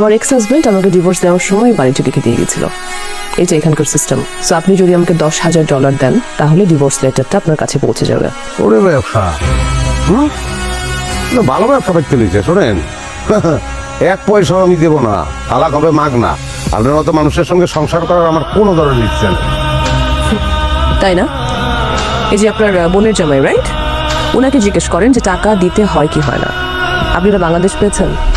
আমার ex husband আমাকে divorce দেওয়ার সময় বাড়িটা লিখে দিয়ে গেছিল। এটা এখানকার সিস্টেম সো আপনি যদি আমাকে দশ হাজার ডলার দেন তাহলে ডিভোর্স লেটারটা আপনার কাছে পৌঁছে যাবে। ওরে ব্যবসা। হুম? ভালো ব্যবসা দেখতে নিচ্ছে শোনেন। এক পয়সা আমি দেবো না। তালাক হবে মাগ না। আপনার মতো মানুষের সঙ্গে সংসার করার আমার কোনো ধরনের ইচ্ছে নেই। তাই না? এই যে আপনার বোনের জামাই রাইট ওনাকে জিজ্ঞেস করেন যে টাকা দিতে হয় কি হয় না। আপনি এটা বাংলাদেশ পেয়েছেন?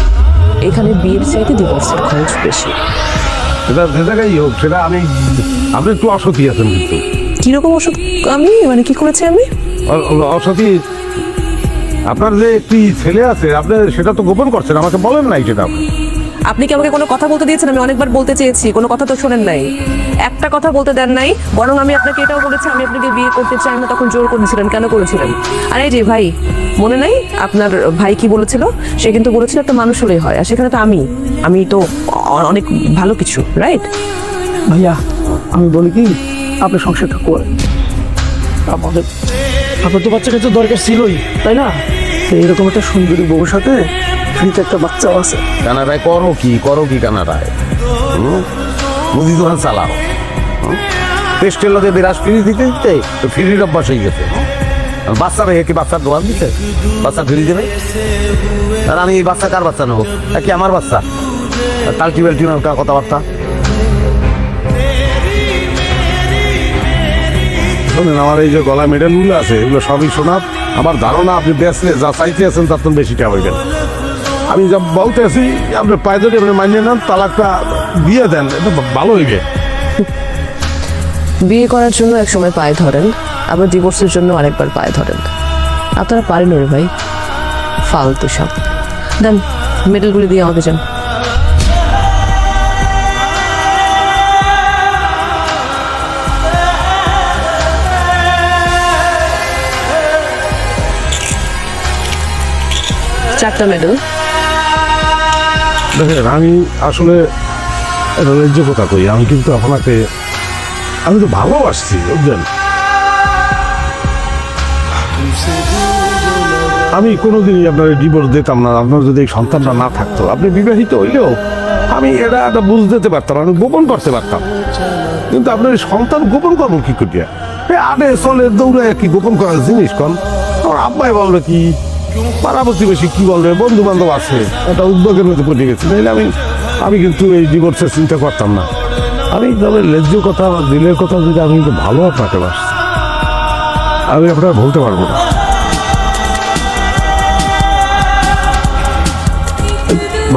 এখানে বিয়ের চাইতে ডিভোর্সের খরচ বেশি। সেটা যে জায়গায় হোক সেটা আমি আপনি একটু অসতী আছেন কিন্তু। কীরকম অসুখ আমি? মানে কি করেছি আমি? অ- অ- অসতী আপনার যে একটি ছেলে আছে আপনি সেটা তো গোপন করছেন আমাকে বলেন নাই সেটা আপনি। আপনি কি আমাকে কোনো কথা বলতে দিয়েছেন? আমি অনেকবার বলতে চেয়েছি। কোনো কথা তো শোনেন নাই। একটা কথা বলতে দেন নাই। বরং আমি আপনাকে এটাও বলেছি, আমি আপনাকে বিয়ে করতে চাই না, তখন জোর করেছিলেন। কেন করেছিলেন? আর যে ভাই, মনে নাই? আপনার ভাই কি বলেছিল? সে কিন্তু বলেছিল, একটা মানুষ হলেই হয়। আর সেখানে তো আমি। আমি তো অনেক ভালো কিছু রাইট ভাইয়া, আমি বলি কি আপনি সংসারটা করেন আমাদের আপনার তো বাচ্চা কাছে দরকার ছিলই, তাই না? এরকম একটা সুন্দরী বউর সাথে ফ্রিতে একটা বাচ্চাও আছে। কানাডায় করো কি করো কি কানাডায়? হুম? মুদি দোকান চালাও। টেস্টের লোকে বিরাজ ফিরি দিতে দিতে ফিরির অভ্যাস হয়ে গেছে বাচ্চা রেখে কি বাচ্চার দোকান দিতে বাচ্চা ফিরি দেবে? আর আমি এই বাচ্চা কার বাচ্চা নেব? কি আমার বাচ্চা? তালটি বেলটি কথাবার্তা? শোনেন আমার এই যে গলা মেডেলগুলো আছে এগুলো সবই শোনাব। আমার ধারণা আপনি বেসলে যা চাইতে আছেন তার থেকে বেশি টাকা হইবেন আমি যা বলতে আছি আপনি পায়ে ধরে আপনি মানিয়ে নেন, তালাকটা দিয়ে দেন, এটা ভালো হইবে। বিয়ে করার জন্য এক সময় পায়ে ধরেন, আবার ডিভোর্সের জন্য আরেকবার পায়ে ধরেন। আপনারা পারেন রে ভাই। ফালতু সব দেন, মেডেলগুলি দিয়ে আমাকে যান। চারটা মেডেল। দেখেন, আমি আসলে ন্যায্য কথা কই। আমি কিন্তু আপনাকে আমি তো ভালোবাসছি, বুঝলেন? আমি কোনোদিনই আপনার ডিভোর্স দিতাম না, আপনার যদি এই সন্তানটা না থাকতো। আপনি বিবাহিত হইলেও আমি এটা একটা বুঝ দিতে পারতাম, আমি গোপন করতে পারতাম। কিন্তু আপনার সন্তান গোপন করব কি করিয়া? আগে চলে দৌড়ে কি গোপন করার জিনিস কন? আমার আব্বাই বলবে কি পাড়া প্রতিবেশী কি বলবে? বন্ধু বান্ধব আছে, একটা উদ্যোগের মধ্যে পড়ে গেছি। নাহলে আমি আমি কিন্তু এই ডিভোর্সের চিন্তা করতাম না। আমি তবে লেজ্জ কথা বা দিলের কথা যদি আমি কিন্তু ভালো আপনাকে বাসছি আমি আপনার বলতে পারব না।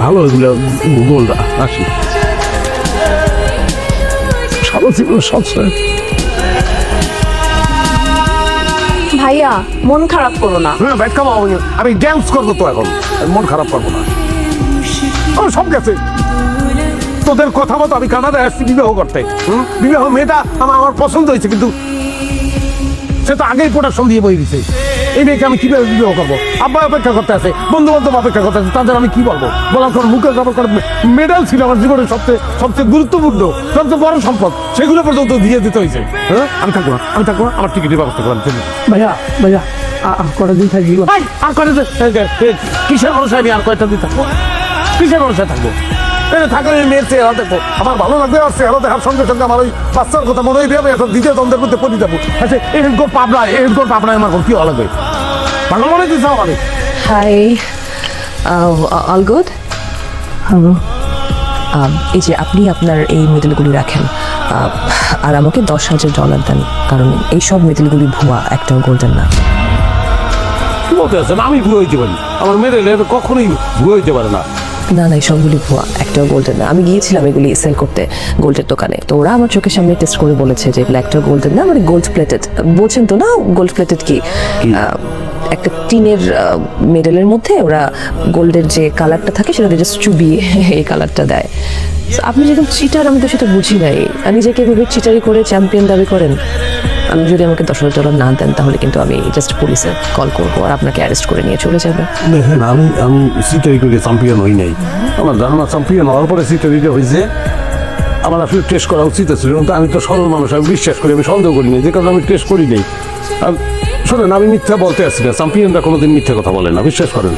ভালো এগুলো গোলটা আসি। সারা সবসময় ভাইয়া, মন খারাপ করো না। না ব্যাট কাম আমি ড্যান্স করব তো এখন। মন খারাপ করব না। আমার সব গেছে। তোদের কথা মতো আমি কানাডায় আসছি বিবাহ করতে? বিবাহ মেয়েটা আমার আমার পছন্দ হয়েছে, কিন্তু সে তো আগেই প্রোডাকশন দিয়ে বই দিছে। এই মেয়েকে আমি কীভাবে বিবাহ করব? আব্বা অপেক্ষা করতে আছে বন্ধু বান্ধব অপেক্ষা করতে আছে তাদের আমি কি বলব? বলার পর মুখে জবাব করে মেডেল ছিল আমার জীবনের সবচেয়ে সবচেয়ে গুরুত্বপূর্ণ সবচেয়ে বড় সম্পদ। সেগুলো পর্যন্ত দিয়ে দিতে হয়েছে। হ্যাঁ? আমি থাকব না আমি থাকব না আমার টিকিটের ব্যবস্থা করার জন্য। ভাইয়া ভাইয়া আর কটা দিন থাকি? আর এই, কিসের ভরসায় আমি আর কয়টা দিন থাকব? কিসের ভরসায় থাকব? এই যে থাকলে মেয়ের চেহারা দেখো আমার ভালো লাগবে আর চেহারা দেখার সঙ্গে সঙ্গে আমার ওই বাচ্চার কথা মনে হয়ে যাবে এখন দ্বিতীয় দ্বন্দ্বের মধ্যে পড়ে যাব। আচ্ছা পাবনায় পাবনায় আমার কি ভালো লাগবে পাগল মনে দিচ্ছে হাই অল গুড হ্যালো এই যে আপনি আপনার এই মেডেলগুলি রাখেন আর আমাকে দশ হাজার ডলার দেন কারণ এই সব মেডেলগুলি ভুয়া একটাও গোল্ডেন না। কি বলতে আছেন আমি ভুয়ে হইতে পারি। আমার মেয়েদের কখনোই ভুয়ে হইতে পারে না। না না এই সবগুলি ভুয়া। একটাও গোল্ডেন না। আমি গিয়েছিলাম এগুলি সেল করতে গোল্ডের দোকানে। তো ওরা আমার চোখের সামনে টেস্ট করে বলেছে যে এগুলো একটাও গোল্ডেন না মানে গোল্ড প্লেটেড বলছেন তো না গোল্ড প্লেটেড কি? একটা টিনের মেডেলের মধ্যে ওরা গোল্ডের যে কালারটা থাকে সেটা জাস্ট চুবিয়ে এই কালারটা দেয়। আপনি যেরকম চিটার আমি তো সেটা বুঝি নাই। নিজেকে এভাবে চিটারি করে চ্যাম্পিয়ন দাবি করেন? আমি যদি আমাকে দশ হাজার না দেন, তাহলে কিন্তু আমি জাস্ট পুলিশে কল করব আর আপনাকে অ্যারেস্ট করে নিয়ে চলে যাবে। দেখেন আমি আমি সিটারি করে চ্যাম্পিয়ন হই নাই। আমার ধারণা চ্যাম্পিয়ন হওয়ার পরে সিটারিটা হয়েছে আমার আসলে টেস্ট করা উচিত ছিল আমি তো সরল মানুষ, আমি বিশ্বাস করি, আমি সন্দেহ করি না যে কারণে আমি টেস্ট করি নাই। আর শোনেন, আমি মিথ্যা বলতে আসছি না চ্যাম্পিয়নরা কোনোদিন মিথ্যা কথা বলে না, বিশ্বাস করেন।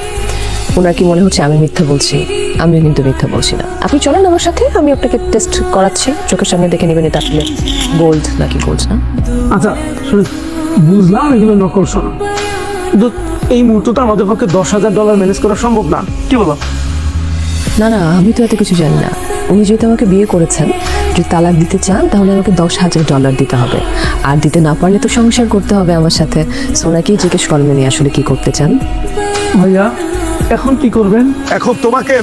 ওনার কি মনে হচ্ছে আমি মিথ্যা বলছি? আমিও কিন্তু মিথ্যা বলছি না। আপনি চলেন আমার সাথে আমি আপনাকে টেস্ট করাচ্ছি। চোখের সামনে দেখে নেবেন এটা আসলে গোল্ড নাকি গোল্ড না। আচ্ছা বুঝলাম এগুলো নকল শোনো। কিন্তু এই মুহূর্তটা আমাদের পক্ষে দশ হাজার ডলার ম্যানেজ করা সম্ভব না। কি বলো? না না আমি তো এত কিছু জানি না। উনি যেহেতু আমাকে বিয়ে করেছেন যদি তালাক দিতে চান তাহলে আমাকে দশ হাজার ডলার দিতে হবে। আর দিতে না পারলে তো সংসার করতে হবে আমার সাথে। সোনাকেই জিজ্ঞেস করেন উনি আসলে কি করতে চান। ভাইয়া, এখন কি করবেন? এখন তোমাকে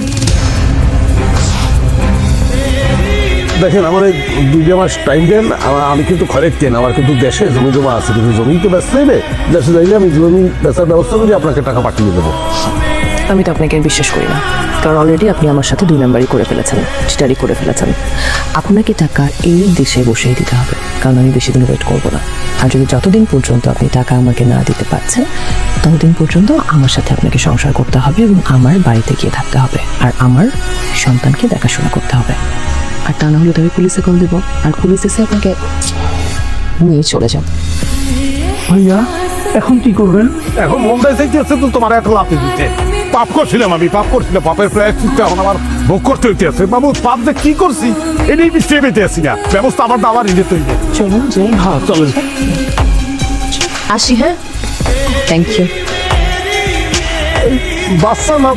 দেখেন, আমার এই দুই মাস টাইম দেন আমি কিন্তু খরেক দেন আমার কিন্তু দেশে জমি জমা আছে, কিন্তু জমি তো ব্যস্ত নেবে দেশে যাইলে আমি জমি বেচার ব্যবস্থা করে, আপনাকে টাকা পাঠিয়ে দেবো। আমি তো আপনাকে বিশ্বাস করি না। কারণ অলরেডি আপনি আমার সাথে দুই নাম্বারই করে ফেলেছেন চিটারি করে ফেলেছেন। আপনাকে টাকা এই দেশে বসেই দিতে হবে কারণ আমি বেশি দিন ওয়েট করব না। আর যদি যতদিন পর্যন্ত আপনি টাকা আমাকে না দিতে পারছেন ততদিন পর্যন্ত আমার সাথে আপনাকে সংসার করতে হবে এবং আমার বাড়িতে গিয়ে থাকতে হবে। আর আমার সন্তানকে দেখাশোনা করতে হবে। আর তা না হলে তো আমি পুলিশে কল দেবো। আর পুলিশ এসে আপনাকে নিয়ে চলে যাও ভাইয়া এখন কি করবেন? এখন মুম্বাই থেকে হচ্ছে তো তোমার এত লাভ দিতে। পাপ করছিলাম আমি পাপ করছিলাম পাপের প্রায় এখন আমার ভোগ করতে হইতে আছে। বাবু পাপ যে কি করছি এটাই বৃষ্টি পেতে আসি না। ব্যবস্থা আমার দাবার নিজে তৈরি। চলুন চলুন হ্যাঁ চলুন। আসি হ্যাঁ। থ্যাংক ইউ বাচ্চা না